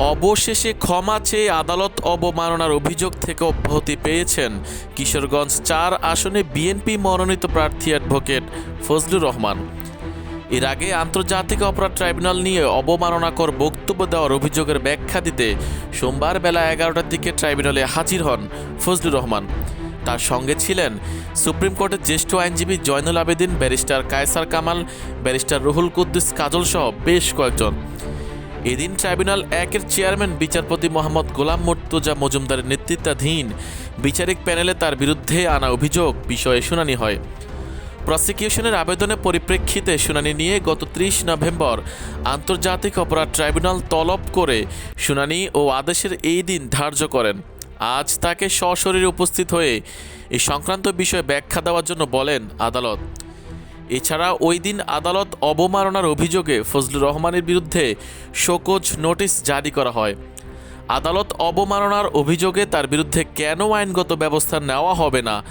অবশেষে ক্ষমা চেয়ে আদালত অবমাননার অভিযোগ থেকে অব্যাহতি পেয়েছেন কিশোরগঞ্জ চার আসনে বিএনপি মনোনীত প্রার্থী অ্যাডভোকেট ফজলুর রহমান। এর আগে আন্তর্জাতিক অপরাধ ট্রাইব্যুনাল নিয়ে অবমাননাকর বক্তব্য দেওয়ার অভিযোগের ব্যাখ্যা দিতে সোমবার বেলা এগারোটার দিকে ট্রাইব্যুনালে হাজির হন ফজলুর রহমান। তার সঙ্গে ছিলেন সুপ্রিম কোর্টের জ্যেষ্ঠ আইনজীবী জয়নুল আবেদিন, ব্যারিস্টার কায়সার কামাল, ব্যারিস্টার রুহুল কুদ্দুস কাজল সহ বেশ কয়েকজন। এদিন ট্রাইব্যুনাল একের চেয়ারম্যান, বিচারপতি মোহাম্মদ গোলাম মর্তুজা মজুমদারের নেতৃত্বাধীন বিচারিক প্যানেলে তার বিরুদ্ধে আনা অভিযোগ, বিষয়ে শুনানি হয়। প্রসিকিউশনের আবেদনের পরিপ্রেক্ষিতে শুনানি নিয়ে গত ত্রিশ নভেম্বর আন্তর্জাতিক অপরাধ ট্রাইব্যুনাল তলব করে শুনানি ও আদেশের এই দিন ধার্য করেন। আজ তাকে সশরীরে উপস্থিত হয়ে এই সংক্রান্ত বিষয়ে ব্যাখ্যা দেওয়ার জন্য বলেন আদালত। এছাড়া ওই দিন আদালত অবমাননার অভিযোগে ফজলুর রহমানের বিরুদ্ধে শোকজ নোটিশ জারি করা হয়। আদালত অবমাননার অভিযোগে তার বিরুদ্ধে কেন আইনগত ব্যবস্থা নেওয়া হবে না,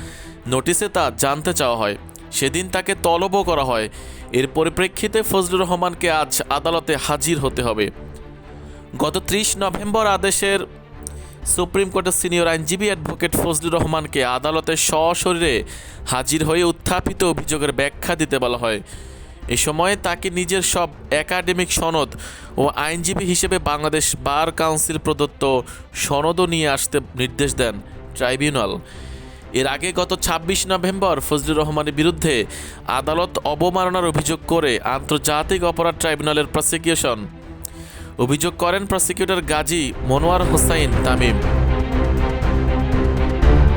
নোটিশে তা জানতে চাওয়া হয়। সেদিন তাকে তলবও করা হয়। এর পরিপ্রেক্ষিতে ফজলুর রহমানকে আজ আদালতে হাজির হতে হবে। গত ত্রিশ নভেম্বর আদেশের সুপ্রিম কোর্টের সিনিয়র আইনজীবী অ্যাডভোকেট ফজলুর রহমানকে আদালতে সশরীরে হাজির হয়ে উত্থাপিত অভিযোগের ব্যাখ্যা দিতে বলা হয়। এ সময় তাকে নিজের সব একাডেমিক সনদ ও আইনজীবী হিসেবে বাংলাদেশ বার কাউন্সিল প্রদত্ত সনদও নিয়ে আসতে নির্দেশ দেন ট্রাইব্যুনাল। এর আগে গত ছাব্বিশ নভেম্বর ফজলুর রহমানের বিরুদ্ধে আদালত অবমাননার অভিযোগ করে আন্তর্জাতিক অপরাধ ট্রাইব্যুনালের প্রসিকিউশন অভিযোগ করেন প্রসিকিউটর গাজী মনোয়ার হোসাইন তামিম।